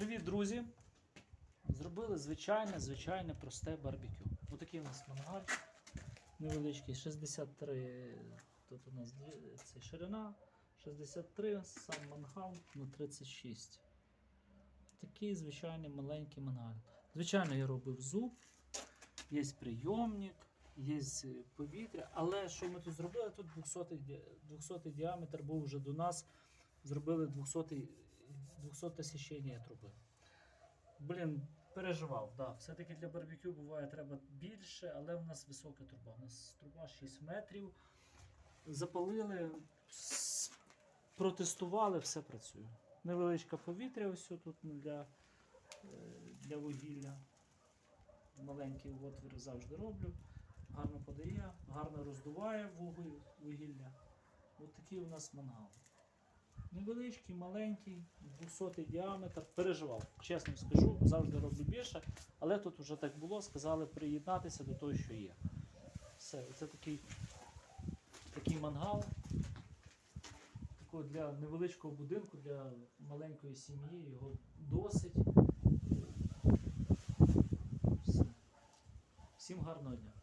Привіт, друзі! Зробили звичайне, звичайне просте барбекю. Отакий у нас мангал. Невеличкий 63. Тут у нас це ширина. 63, сам мангал на 36. Такий звичайний маленький мангал. Звичайно, я робив зуб, є прийомник, є повітря. Але що ми тут зробили? Тут 200, 200 діаметр був вже до нас. Зробили 200, 200 січення труби. Блін, переживав, да. Все-таки для барбекю буває треба більше, але в нас висока труба. У нас труба 6 метрів. Запалили, протестували, все працює. Невеличке повітря ось тут для, е, для вугілля. Маленький отвір завжди роблю. Гарно подає, гарно роздуває вугілля. Ось такий у нас мангал. Невеличкий, маленький, 200 діаметр. Переживав, чесно скажу, завжди роблю більше, але тут вже так було, сказали приєднатися до того, що є. Все, це такий, такий мангал. Такого для невеличкого будинку, для маленької сім'ї, його досить. Все. Всім гарного дня.